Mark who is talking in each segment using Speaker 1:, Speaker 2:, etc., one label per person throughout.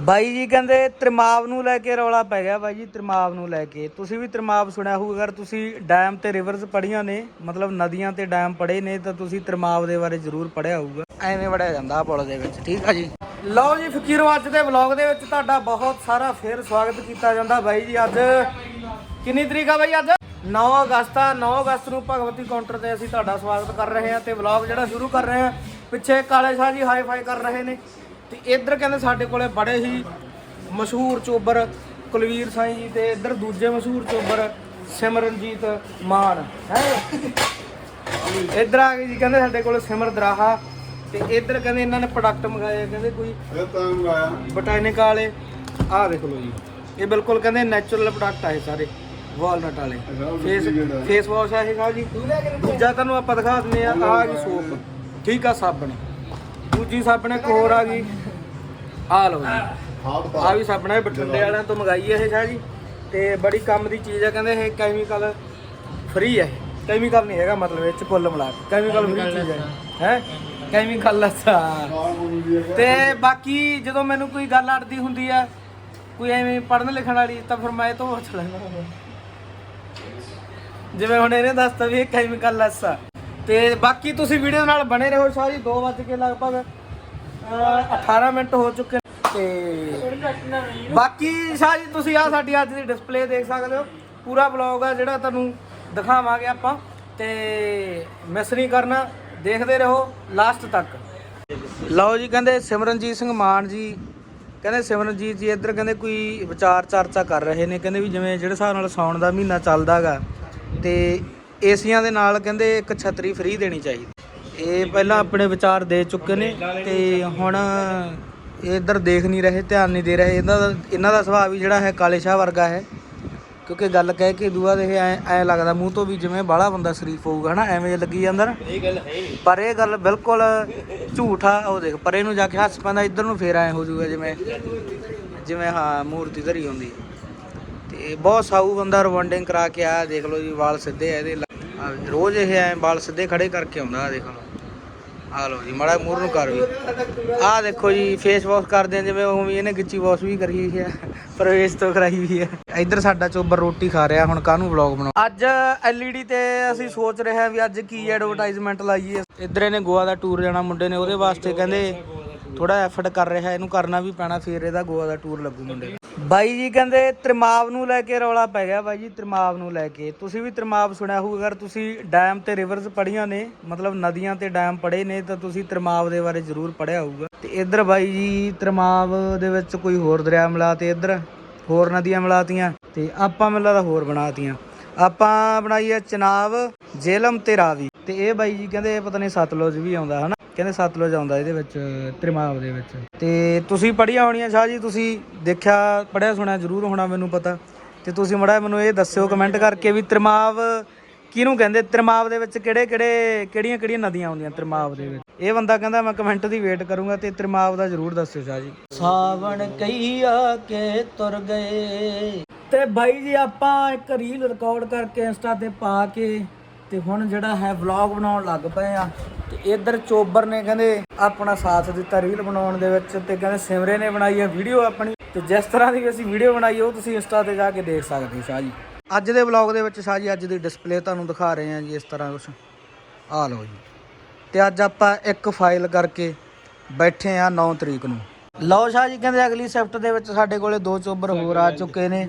Speaker 1: ਬਾਈ ਜੀ ਕਹਿੰਦੇ ਤ੍ਰਿਮਾਵ ਨੂੰ ਲੈ ਕੇ ਰੌਲਾ ਪੈ ਗਿਆ ਬਾਈ ਜੀ ਤ੍ਰਿਮਾਵ ਨੂੰ ਲੈ ਕੇ। ਤੁਸੀਂ ਵੀ ਤ੍ਰਿਮਾਵ ਸੁਣਿਆ ਹੋਊਗਾ ਅਗਰ ਤੁਸੀਂ ਡੈਮ ਤੇ ਰਿਵਰਸ ਪੜੀਆਂ ਨੇ ਮਤਲਬ ਨਦੀਆਂ ਤੇ ਡੈਮ ਪੜੇ ਨੇ ਤਾਂ ਤੁਸੀਂ ਤ੍ਰਿਮਾਵ ਦੇ ਬਾਰੇ ਜ਼ਰੂਰ ਪੜਿਆ ਹੋਊਗਾ। ਐਵੇਂ ਵੜਿਆ ਜਾਂਦਾ ਪੁਲ ਦੇ ਵਿੱਚ ਠੀਕ ਆ ਜੀ? ਲਓ ਜੀ ਫਕੀਰੋ ਅੱਜ ਦੇ ਵਲੌਗ ਦੇ ਵਿੱਚ ਤੁਹਾਡਾ ਬਹੁਤ ਸਾਰਾ ਫੇਰ ਸਵਾਗਤ ਕੀਤਾ ਜਾਂਦਾ ਬਾਈ ਜੀ ਅੱਜ। ਕਿੰਨੀ ਤਰੀਕ ਆ ਬਾਈ ਅੱਜ? 9 ਅਗਸਤ ਆ 9 ਅਗਸਤ ਨੂੰ ਭਗਵਤੀ ਕਾਊਂਟਰ ਤੇ ਅਸੀਂ ਤੁਹਾਡਾ ਸਵਾਗਤ ਕਰ ਰਹੇ ਹਾਂ ਤੇ ਵਲੌਗ ਜਿਹੜਾ ਸ਼ੁਰੂ ਕਰ ਰਹੇ ਹਾਂ ਪਿੱਛੇ ਕਾਲੇ ਸ਼ਾਹ ਜੀ ਹਾਈ ਫਾਈ ਕਰ ਰਹੇ ਨੇ। ਤੇ ਇੱਧਰ ਕਹਿੰਦੇ ਸਾਡੇ ਕੋਲੇ ਬੜੇ ਹੀ ਮਸ਼ਹੂਰ ਚੋਬਰ ਕੁਲਵੀਰ ਸਾਈਂ ਜੀ ਤੇ ਇੱਧਰ ਦੂਜੇ ਮਸ਼ਹੂਰ ਚੋਬਰ ਸਿਮਰਨਜੀਤ ਮਾਨ ਹੈ? ਇੱਧਰ ਆ ਗਏ ਜੀ ਕਹਿੰਦੇ ਸਾਡੇ ਕੋਲ ਸਿਮਰ ਦਰਾਹਾ ਤੇ ਇੱਧਰ ਕਹਿੰਦੇ ਇਹਨਾਂ ਨੇ ਪ੍ਰੋਡਕਟ ਮੰਗਾਏ ਆ, ਕਹਿੰਦੇ ਕੋਈ
Speaker 2: ਇਹ ਤਾਂ ਮੰਗਾਇਆ।
Speaker 1: ਬਟਾਨਿਕਾ ਵਾਲੇ। ਆਹ ਦੇਖ ਲਓ ਜੀ ਇਹ ਬਿਲਕੁਲ ਕਹਿੰਦੇ ਨੈਚੁਰਲ ਪ੍ਰੋਡਕਟ ਆ ਇਹ ਸਾਰੇ ਵਾਲਨਟ ਵਾਲੇ। ਫੇਸ ਫੇਸ ਵਾਸ਼ ਆ ਇਹ ਸਾਹਿਬ ਜੀ ਦੂਜਾ ਤੁਹਾਨੂੰ ਆਪਾਂ ਦਿਖਾ ਦਿੰਦੇ ਆ ਆਹ ਗਈ ਸੋਪ। ਠੀਕ ਆ ਸਾਬਣ। ਦੂਜੀ ਸਾਬਣ ਇੱਕ ਹੋਰ ਆ ਗਈ। ਆਹ ਲਓ ਜੀ। ਆ ਵੀ ਸਾਬਣ ਹੈ ਬਠਿੰਡੇ ਵਾਲਿਆਂ ਤੋਂ ਮੰਗਾਈ ਹੈ ਇਹ ਸ਼ਾਹ ਜੀ। ਤੇ ਬੜੀ ਕੰਮ ਦੀ ਚੀਜ਼ ਹੈ ਕਹਿੰਦੇ ਇਹ ਕੈਮੀਕਲ ਫ੍ਰੀ ਹੈ ਕੈਮੀਕਲ ਨਹੀਂ ਹੈਗਾ ਮਤਲਬ ਇਹ ਚ ਕੁੱਲ ਮਿਲਾ ਕੇ। ਕੈਮੀਕਲ ਫ੍ਰੀ ਚੀਜ਼ ਹੈ ਹੈ? ਕੈਮੀਕਲ ਅੱਛਾ। ਤੇ ਬਾਕੀ ਜਦੋਂ ਮੈਨੂੰ ਕੋਈ ਗੱਲ ਅੜਦੀ ਹੁੰਦੀ ਆ ਕੋਈ ਐਵੇਂ ਪੜ੍ਹਨ ਲਿਖਣ ਵਾਲੀ ਤਾਂ ਫਿਰ ਮੈਂ ਇਹ ਤੋਂ ਪੁੱਛ ਲੈਂਦਾ ਜਿਵੇਂ ਹੁਣ ਇਹਨੇ ਦੱਸਤਾ ਵੀ ਇਹ ਕੈਮੀਕਲ ਲੈਸ ਆ ਤੇ ਬਾਕੀ ਤੁਸੀਂ ਵੀਡੀਓ ਨਾਲ ਬਣੇ ਰਹੋ ਸਾਰੀ 2 ਵਜੇ ਕੇ ਲਗਭਗ। 18 ਮਿੰਟ ਹੋ ਚੁੱਕੇ ਨੇ ਤੇ ਬਾਕੀ ਸ਼ਾਹ ਜੀ, ਤੁਸੀਂ ਆ ਸਾਡੀ ਅੱਜ ਦੀ ਡਿਸਪਲੇ ਦੇਖ ਸਕਦੇ ਹੋ। ਪੂਰਾ ਵਲੌਗ ਆ ਜਿਹੜਾ ਤੁਹਾਨੂੰ ਦਿਖਾਵਾਂਗੇ ਆਪਾਂ। ਤੇ ਮਿਸ ਨਹੀਂ ਕਰਨਾ, ਦੇਖਦੇ ਰਹੋ ਲਾਸਟ ਤੱਕ। ਲਓ ਜੀ, ਕਹਿੰਦੇ ਸਿਮਰਨਜੀਤ ਸਿੰਘ ਮਾਨ ਜੀ। ਕਹਿੰਦੇ ਸਿਮਰਨਜੀਤ ਜੀ ਇੱਧਰ ਕਹਿੰਦੇ ਕੋਈ ਵਿਚਾਰ ਚਰਚਾ ਕਰ ਰਹੇ ਨੇ। ਕਹਿੰਦੇ ਵੀ ਜਿਵੇਂ ਜਿਹੜੇ ਹਿਸਾਬ ਨਾਲ ਸਾਉਣ ਦਾ ਮਹੀਨਾ ਚੱਲਦਾਗਾ ਤੇ ਏਸੀਆਂ ਦੇ ਨਾਲ ਕਹਿੰਦੇ ਇੱਕ ਛਤਰੀ ਫ੍ਰੀ ਦੇਣੀ ਚਾਹੀਦੀ। ਇਹ ਪਹਿਲਾਂ ਆਪਣੇ ਵਿਚਾਰ ਦੇ ਚੁੱਕੇ ਨੇ ਤੇ ਹੁਣ ਇਹ ਇੱਧਰ ਦੇਖ ਨਹੀਂ ਰਹੇ ਧਿਆਨ ਨਹੀਂ ਦੇ ਰਹੇ। ਇਹਨਾਂ ਦਾ ਇਹਨਾਂ ਦਾ ਸੁਭਾਅ ਵੀ ਜਿਹੜਾ ਹੈ ਕਾਲੇ ਸ਼ਾਹ ਵਰਗਾ ਹੈ। ਕਿਉਂਕਿ ਗੱਲ ਕਹਿ ਕੇ ਦੂਆ ਦੇ ਐ ਐ ਲੱਗਦਾ ਮੂੰਹ ਤੋਂ ਵੀ ਜਿਵੇਂ ਬਾਹਲਾ ਬੰਦਾ ਸ਼ਰੀਫ ਹੋਊਗਾ ਹਨਾ? ਐਵੇਂ ਲੱਗੀ ਜਾਂਦਾ ਨਾ
Speaker 2: ਇਹ ਗੱਲ ਹੈ
Speaker 1: ਪਰ ਇਹ ਗੱਲ ਬਿਲਕੁਲ ਝੂਠ ਆ ਉਹ ਦੇਖ ਪਰੇ ਨੂੰ ਜਾ ਕੇ ਹੱਸ ਪੈਂਦਾ ਇੱਧਰ ਨੂੰ ਫੇਰ ਐ ਹੋ ਜਾਊਗਾ ਜਿਵੇਂ ਜਿਵੇਂ ਹਾਂ ਮੂਰਤੀ ਧਰੀ ਹੁੰਦੀ ਤੇ ਬਹੁਤ ਸਾਊ ਬੰਦਾ ਰਵੰਡਿੰਗ ਕਰਾ ਕੇ ਆਇਆ ਦੇਖ ਲਓ ਜੀ ਵਾਲ ਸਿੱਧੇ ਆ ਇਹਦੇ ਰੋਜ਼ ਇਹ ਐ ਵਾਲ ਸਿੱਧੇ ਖੜੇ ਕਰਕੇ ਆਉਂਦਾ ਦੇਖ ਲਓ। ਆ ਲਓ ਜੀ, ਮਾੜਾ ਮੂਰ ਨੂੰ ਕਰ ਵੀ। ਆਹ ਦੇਖੋ ਜੀ ਫੇਸ ਵਾਸ਼ ਕਰਦੇ ਆ, ਜਿਵੇਂ ਉਵੇਂ ਇਹਨੇ ਗਿੱਚੀ ਵਾਸ਼ ਵੀ ਕਰੀ ਹੋਈ ਹੈ ਪ੍ਰਵੇਸ਼ ਤੋਂ ਕਰਾਈ ਹੋਈ ਹੈ ਇੱਧਰ ਸਾਡਾ ਚੋਬਰ ਰੋਟੀ ਖਾ ਰਿਹਾ, ਹੁਣ ਕਾਹਨੂੰ ਵਲੌਗ ਬਣਾਉ ਅੱਜ ਐਲਈਡੀ ਤੇ ਅਸੀਂ ਸੋਚ ਰਹੇ ਹਾਂ ਵੀ ਅੱਜ ਕੀ ਐਡਵਰਟਾਈਜ਼ਮੈਂਟ ਲਾਈਏ। ਇੱਧਰ ਇਹਨੇ ਗੋਆ ਦਾ ਟੂਰ ਜਾਣਾ, ਮੁੰਡੇ ਨੇ ਉਹਦੇ ਵਾਸਤੇ ਕਹਿੰਦੇ ਥੋੜਾ ਐਫਰਟ ਕਰ ਰਿਹਾ, ਇਹਨੂੰ ਕਰਨਾ ਵੀ ਪੈਣਾ ਫਿਰ ਇਹਦਾ ਗੋਆ ਦਾ ਟੂਰ ਲੱਗੂ ਮੁੰਡੇ ਦਾ। ਬਾਈ ਜੀ ਕਹਿੰਦੇ ਤ੍ਰਿਮਾਵ ਨੂੰ ਲੈ ਕੇ ਰੌਲਾ ਪੈ ਗਿਆ ਬਾਈ ਜੀ, ਤ੍ਰਿਮਾਵ ਨੂੰ ਲੈ ਕੇ। ਤੁਸੀਂ ਵੀ ਤ੍ਰਿਮਾਵ ਸੁਣਿਆ ਹੋਊਗਾ ਅਗਰ ਤੁਸੀਂ ਡੈਮ ਤੇ ਰਿਵਰਸ ਪੜੀਆਂ ਨੇ, ਮਤਲਬ ਨਦੀਆਂ ਤੇ ਡੈਮ ਪੜੇ ਨੇ, ਤਾਂ ਤੁਸੀਂ ਤ੍ਰਿਮਾਵ ਦੇ ਬਾਰੇ ਜ਼ਰੂਰ ਪੜਿਆ ਹੋਊਗਾ। ਤੇ ਇੱਧਰ ਬਾਈ ਜੀ, ਤ੍ਰਿਮਾਵ ਦੇ ਵਿੱਚ ਕੋਈ ਹੋਰ ਦਰਿਆ ਮਿਲਾ ਤੇ ਇੱਧਰ, ਹੋਰ ਨਦੀਆਂ ਮਿਲਾਤੀਆਂ, ਤੇ ਆਪਾਂ ਮੈਨੂੰ ਲੱਗਦਾ ਹੋਰ ਬਣਾਤੀਆਂ। ਆਪਾਂ ਬਣਾਈ ਹੈ ਚਨਾਬ ਜੇਲਮ ਤੇ ਰਾਵੀ। ਤੇ ਇਹ ਬਾਈ ਜੀ ਕਹਿੰਦੇ ਇਹ ਪਤਾ ਨਹੀਂ ਸਤਲੁਜ ਵੀ ਆਉਂਦਾ, ਹਨਾ? ਕਹਿੰਦੇ ਸਤਲੁਜ ਆਉਂਦਾ ਇਹਦੇ ਵਿੱਚ ਤ੍ਰਿਮਾਵ ਦੇ ਵਿੱਚ। ਤੇ ਤੁਸੀਂ ਪੜੀਆਂ ਹੋਣੀਆਂ ਸ਼ਾਹ ਜੀ ਤੁਸੀਂ ਦੇਖਿਆ ਪੜਿਆ ਸੁਣਿਆ ਜ਼ਰੂਰ ਹੋਣਾ ਮੈਨੂੰ ਪਤਾ। ਤੇ ਤੁਸੀਂ ਮੜਾ ਮੈਨੂੰ ਇਹ ਦੱਸਿਓ ਕਮੈਂਟ ਕਰਕੇ ਵੀ ਤ੍ਰਿਮਾਵ ਕਿਹਨੂੰ ਕਹਿੰਦੇ? ਤ੍ਰਿਮਾਵ ਦੇ ਵਿੱਚ ਕਿਹੜੇ ਕਿਹੜੇ ਕਿਹੜੀਆਂ ਕਿਹੜੀਆਂ ਨਦੀਆਂ ਆਉਂਦੀਆਂ ਤ੍ਰਿਮਾਵ ਦੇ ਵਿੱਚ? ਇਹ ਬੰਦਾ ਕਹਿੰਦਾ ਮੈਂ ਕਮੈਂਟ ਦੀ ਵੇਟ ਕਰੂੰਗਾ ਤੇ ਤ੍ਰਿਮਾਵ ਦਾ ਜ਼ਰੂਰ ਦੱਸਿਓ ਸ਼ਾਹ ਜੀ। ਸਾਵਣ ਕਈ ਆ ਕੇ ਤੁਰ ਗਏ। ਤੇ ਬਾਈ ਜੀ ਆਪਾਂ ਇੱਕ ਰੀਲ ਰਿਕਾਰਡ ਕਰਕੇ ਇੰਸਟਾ ਤੇ ਪਾ ਕੇ ਤੇ ਹੁਣ ਜਿਹੜਾ ਹੈ ਵਲੌਗ ਬਣਾਉਣ ਲੱਗ ਪਏ ਆ। ਤੇ ਇੱਧਰ ਚੋਬਰ ਨੇ ਕਹਿੰਦੇ ਆਪਣਾ ਸਾਥ ਦਿੱਤਾ ਰੀਲ ਬਣਾਉਣ ਦੇ ਵਿੱਚ ਤੇ ਕਹਿੰਦੇ ਸਿਮਰੇ ਨੇ ਬਣਾਈ ਹੈ ਵੀਡੀਓ ਆਪਣੀ। ਤੇ ਜਿਸ ਤਰ੍ਹਾਂ ਦੀ ਅਸੀਂ ਵੀਡੀਓ ਬਣਾਈ ਉਹ ਤੁਸੀਂ ਇੰਸਟਾ ਤੇ ਜਾ ਕੇ ਦੇਖ ਸਕਦੇ ਸ਼ਾਹ ਜੀ। ਅੱਜ ਦੇ ਵਲੌਗ ਦੇ ਵਿੱਚ ਸ਼ਾਹ ਜੀ, ਅੱਜ ਦੀ ਡਿਸਪਲੇ ਤੁਹਾਨੂੰ ਦਿਖਾ ਰਹੇ ਹਾਂ ਜੀ ਇਸ ਤਰ੍ਹਾਂ ਕੁਛ। ਆ ਲਓ ਜੀ। ਤੇ ਅੱਜ ਆਪਾਂ ਇੱਕ ਫਾਈਲ ਕਰਕੇ ਬੈਠੇ ਆ 9 ਤਰੀਕ ਨੂੰ। ਲਓ ਸ਼ਾਹ ਜੀ, ਕਹਿੰਦੇ ਅਗਲੀ ਸ਼ਿਫਟ ਦੇ ਵਿੱਚ ਸਾਡੇ ਕੋਲੇ ਦੋ ਚੋਬਰ ਹੋਰ ਆ ਚੁੱਕੇ ਨੇ।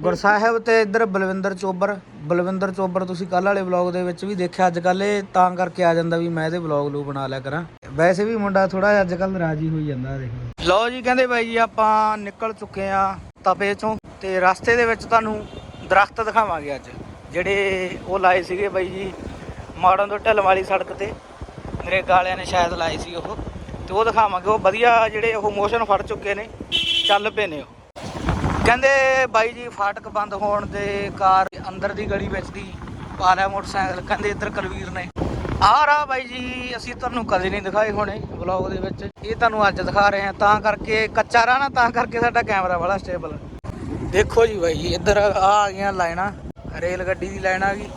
Speaker 1: ਗੁਰਸਾਹਿਬ ਤੇ ਇੱਧਰ ਬਲਵਿੰਦਰ ਚੋਬਰ ਬਲਵਿੰਦਰ ਚੋਬਰ ਤੁਸੀਂ ਕੱਲ ਵਾਲੇ ਵਲੌਗ ਦੇ ਵਿੱਚ ਵੀ ਦੇਖਿਆ ਅੱਜ ਕੱਲ ਇਹ ਤਾਂ ਕਰਕੇ ਆ ਜਾਂਦਾ ਵੀ ਮੈਂ ਇਹਦੇ ਵਲੌਗ ਲੂ ਬਣਾ ਲਿਆ ਕਰਾਂ। ਵੈਸੇ ਵੀ ਮੁੰਡਾ ਥੋੜਾ ਅੱਜ ਕੱਲ ਰਾਜੀ ਹੋਈ ਜਾਂਦਾ ਦੇਖੋ। ਲਓ ਜੀ, ਕਹਿੰਦੇ ਬਾਈ ਜੀ, ਆਪਾਂ ਨਿਕਲ ਚੁੱਕੇ ਆ ਤਪੇ ਚੋਂ ਤੇ ਰਸਤੇ ਦੇ ਵਿੱਚ ਤੁਹਾਨੂੰ ਦਰਖਤ ਦਿਖਾਵਾਂਗੇ ਅੱਜ। ਜਿਹੜੇ ਉਹ ਲਾਏ ਸੀਗੇ ਬਾਈ ਜੀ ਮਾੜਨ ਤੋਂ ਢੱਲ ਵਾਲੀ ਸੜਕ ਤੇ। ਮੇਰੇ ਗਾਲਿਆਂ ਨੇ ਸ਼ਾਇਦ ਲਾਏ ਸੀ ਉਹ। ਤੇ ਉਹ ਦਿਖਾਵਾਂਗੇ। ਉਹ ਵਧੀਆ ਜਿਹੜੇ ਉਹ ਮੋਸ਼ਨ ਫੜ ਚੁੱਕੇ ਨੇ, ਚੱਲ ਪਏ ਨੇ ਉਹ। ਕਹਿੰਦੇ ਬਾਈ ਜੀ, ਫਾਟਕ ਬੰਦ ਹੋਣ ਦੇ ਕਾਰ ਅੰਦਰ ਦੀ ਗਲੀ ਵਿੱਚ ਦੀ ਪਾ ਲਿਆ ਮੋਟਰਸਾਈਕਲ। ਕਹਿੰਦੇ ਇੱਧਰ ਕਲਵੀਰ ਨੇ। ਆਹ ਰਾ ਬਾਈ ਜੀ, ਅਸੀਂ ਤੁਹਾਨੂੰ ਕਦੇ ਨਹੀਂ ਦਿਖਾਏ ਹੋਣੇ ਵਲੌਗ ਦੇ ਵਿੱਚ। ਇਹ ਤੁਹਾਨੂੰ ਅੱਜ ਦਿਖਾ ਰਹੇ ਹਾਂ। ਤਾਂ ਕਰਕੇ ਕੱਚਾ ਰਾ ਨਾ, ਤਾਂ ਕਰਕੇ ਸਾਡਾ ਕੈਮਰਾ ਬੜਾ ਸਟੇਬਲ ਦੇਖੋ ਜੀ ਬਾਈ ਜੀ, ਇੱਧਰ ਆ ਗਈਆਂ ਲਾਈਨਾਂ। ਰੇਲ ਗੱਡੀ ਦੀ ਲਾਈਨ ਆ ਗਈ।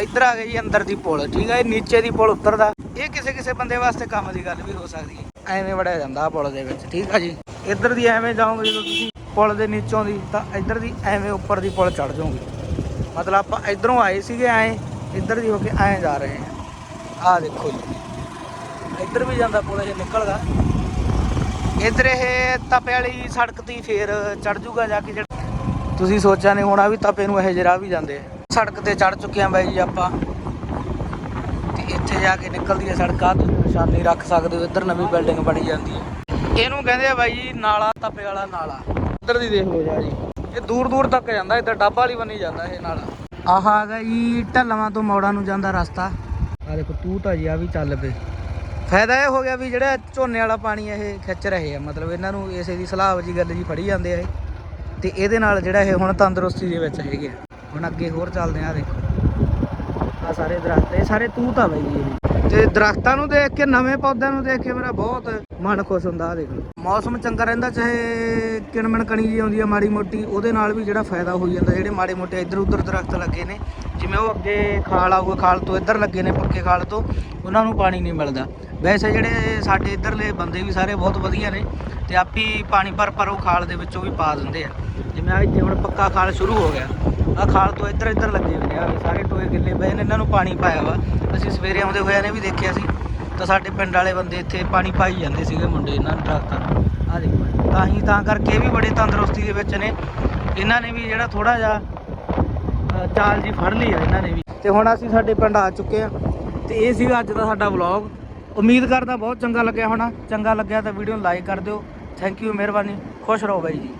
Speaker 1: ਇੱਧਰ ਆ ਗਈ ਜੀ ਅੰਦਰ ਦੀ ਪੁਲ। ਠੀਕ ਹੈ ਇਹ ਨੀਚੇ ਦੀ ਪੁਲ ਉੱਤਰਦਾ। ਇਹ ਕਿਸੇ ਕਿਸੇ ਬੰਦੇ ਵਾਸਤੇ ਕੰਮ ਦੀ ਗੱਲ ਵੀ ਹੋ ਸਕਦੀ ਹੈ। ਐਵੇਂ ਵੜਿਆ ਜਾਂਦਾ ਆਹ ਪੁਲ ਦੇ ਵਿੱਚ। ਠੀਕ ਆ ਜੀ। ਇੱਧਰ ਦੀ ਐਵੇਂ ਜਾਓਗੇ ਜਦੋਂ ਤੁਸੀਂ ਪੁਲ ਦੇ ਨੀਚੋਂ ਦੀ, ਤਾਂ ਇੱਧਰ ਦੀ ਐਵੇਂ ਉੱਪਰ ਦੀ ਪੁਲ ਚੜ ਜਾਓਗੇ ਮਤਲਬ ਆਪਾਂ ਇਧਰੋਂ ਆਏ ਸੀਗੇ ਐਂ, ਇੱਧਰ ਦੀ ਹੋ ਕੇ ਐਂ ਜਾ ਰਹੇ ਹਾਂ। ਆਹ ਦੇਖੋ ਜੀ, ਇੱਧਰ ਵੀ ਜਾਂਦਾ ਪੁਲ ਜੇ ਨਿਕਲਦਾ। ਇੱਧਰ ਇਹ ਤਪੇ ਵਾਲੀ ਸੜਕ ਤੇ ਹੀ ਫੇਰ ਚੜ ਜੂਗਾ ਜਾ ਕੇ ਜਿਹੜਾ ਤੁਸੀਂ ਸੋਚਿਆ ਨਹੀਂ ਹੋਣਾ ਵੀ ਤਪੇ ਨੂੰ ਇਹ ਜਿਹੜਾ ਵੀ ਜਾਂਦੇ ਆ। ਸੜਕ ਤੇ ਚੜ ਚੁੱਕੇ ਆ ਬਾਈ ਜੀ ਆਪਾਂ। ਤੇ ਇੱਥੇ ਜਾ ਕੇ ਨਿਕਲਦੀ ਹੈ ਸੜਕ ਆ ਤੁਸੀਂ ਨਿਸ਼ਾਨੀ ਰੱਖ ਸਕਦੇ ਹੋ, ਇੱਧਰ ਨਵੀਂ ਬਿਲਡਿੰਗ ਬਣੀ ਜਾਂਦੀ ਹੈ। ਇਹਨੂੰ ਕਹਿੰਦੇ ਆ ਬਾਈ ਜੀ, ਨਾਲਾ ਤਪੇ ਵਾਲਾ ਨਾਲਾ। ਇੱਧਰ ਦੀ ਦੇਖ ਲਓ ਜਾ। ਜੀ ਇਹ ਦੂਰ ਦੂਰ ਤੱਕ ਜਾਂਦਾ, ਇੱਧਰ ਡੱਬਾ ਵਾਲੀ ਬੰਨੀ ਜਾਂਦਾ ਇਹ ਨਾਲਾ। ਆਹ ਆ ਜੀ, ਢਲਵਾਂ ਤੋਂ ਮੌੜਾਂ ਨੂੰ ਜਾਂਦਾ ਰਸਤਾ। ਆ ਦੇਖੋ ਤੂਤ ਆ ਜੀ ਆ ਵੀ ਚੱਲ ਪਏ। ਫਾਇਦਾ ਇਹ ਹੋ ਗਿਆ ਵੀ ਜਿਹੜਾ ਝੋਨੇ ਵਾਲਾ ਪਾਣੀ ਇਹ ਖਿੱਚ ਰਹੇ ਆ, ਮਤਲਬ ਇਹਨਾਂ ਨੂੰ ਇਸੇ ਦੀ ਸਲਾਹ ਜੀ ਗੱਲ ਜੀ ਫੜੀ ਜਾਂਦੇ ਆ ਇਹ। ਤੇ ਇਹਦੇ ਨਾਲ ਜਿਹੜਾ ਇਹ ਹੁਣ ਤੰਦਰੁਸਤੀ ਦੇ ਵਿੱਚ ਹੈਗੇ ਆ। ਹੁਣ ਅੱਗੇ ਹੋਰ ਚੱਲਦੇ ਆ ਦੇਖੋ। ਆ ਸਾਰੇ ਦਰਖਤ, ਇਹ ਸਾਰੇ ਤੂਤ ਆ ਬਈ ਜੀ। ਤੇ ਦਰਖਤਾਂ ਨੂੰ ਦੇਖ ਕੇ, ਨਵੇਂ ਪੌਦਿਆਂ ਨੂੰ ਦੇਖ ਕੇ ਮੇਰਾ ਬਹੁਤ ਮਨ ਖੁਸ਼ ਹੁੰਦਾ ਆ ਦੇਖ ਮੌਸਮ ਚੰਗਾ ਰਹਿੰਦਾ, ਚਾਹੇ ਕਿਣਮਣ ਕਣੀ ਜੀ ਆਉਂਦੀ ਆ, ਮਾੜੀ ਮੋਟੀ, ਉਹਦੇ ਨਾਲ ਵੀ ਜਿਹੜਾ ਫਾਇਦਾ ਹੋਈ ਜਾਂਦਾ, ਜਿਹੜੇ ਮਾੜੇ ਮੋਟੇ ਇੱਧਰ ਉੱਧਰ ਦਰਖਤ ਲੱਗੇ ਨੇ। ਜਿਵੇਂ ਉਹ ਅੱਗੇ ਖਾਲ ਆਊਗਾ, ਖਾਲ ਤੋਂ ਇੱਧਰ ਲੱਗੇ ਨੇ, ਪੱਕੇ ਖਾਲ ਤੋਂ, ਉਹਨਾਂ ਨੂੰ ਪਾਣੀ ਨਹੀਂ ਮਿਲਦਾ। ਵੈਸੇ ਜਿਹੜੇ ਸਾਡੇ ਇੱਧਰਲੇ ਬੰਦੇ ਵੀ ਸਾਰੇ ਬਹੁਤ ਵਧੀਆ ਨੇ, ਤੇ ਆਪੀ ਪਾਣੀ ਭਰ ਭਰ ਉਹ ਖਾਲ ਦੇ ਵਿੱਚੋਂ ਵੀ ਪਾ ਦਿੰਦੇ ਆ। ਜਿਵੇਂ ਆ ਇੱਥੇ ਹੁਣ ਪੱਕਾ ਖਾਲ ਸ਼ੁਰੂ ਹੋ ਗਿਆ। ਆ ਖਾਲ ਤੋਂ ਇੱਧਰ ਇੱਧਰ ਲੱਗੇ ਹੋਏ ਆ ਸਾਰੇ ਟੋਏ ਪਏ ਨੇ ਇਹਨਾਂ ਨੂੰ ਪਾਣੀ ਪਾਇਆ ਵਾ। ਅਸੀਂ ਸਵੇਰੇ ਆਉਂਦੇ ਹੋਇਆ ਨੇ ਵੀ ਦੇਖਿਆ ਸੀ, ਤਾਂ ਸਾਡੇ ਪਿੰਡ ਵਾਲੇ ਬੰਦੇ ਇੱਥੇ ਪਾਣੀ ਪਾਈ ਜਾਂਦੇ ਸੀਗੇ ਮੁੰਡੇ ਇਹਨਾਂ ਨੂੰ ਦਰਖਤਾਂ ਨੂੰ। ਆ ਦੇਖੋ ਤਾਂ ਹੀ ਤਾਂ ਕਰਕੇ ਇਹ ਵੀ ਬੜੇ ਤੰਦਰੁਸਤੀ ਦੇ ਵਿੱਚ ਨੇ। ਇਹਨਾਂ ਨੇ ਵੀ ਜਿਹੜਾ ਥੋੜਾ ਜਿਹਾ ਚਾਲ ਜੀ ਫੜ ਲਈ ਆ ਇਹਨਾਂ ਨੇ ਵੀ। ਤੇ ਹੁਣ ਅਸੀਂ ਸਾਡੇ ਪਿੰਡ ਆ ਚੁੱਕੇ ਆ। ਤੇ ਇਹ ਸੀਗਾ ਅੱਜ ਦਾ ਸਾਡਾ ਵਲੌਗ। ਉਮੀਦ ਕਰਦਾ ਬਹੁਤ ਚੰਗਾ ਲੱਗਿਆ ਹੋਣਾ। ਚੰਗਾ ਲੱਗਿਆ ਤਾਂ ਵੀਡੀਓ ਨੂੰ ਲਾਈਕ ਕਰ ਦਿਓ। ਥੈਂਕ ਯੂ ਮਿਹਰਬਾਨੀ। ਖੁਸ਼ ਰਹੋ ਬਾਈ ਜੀ।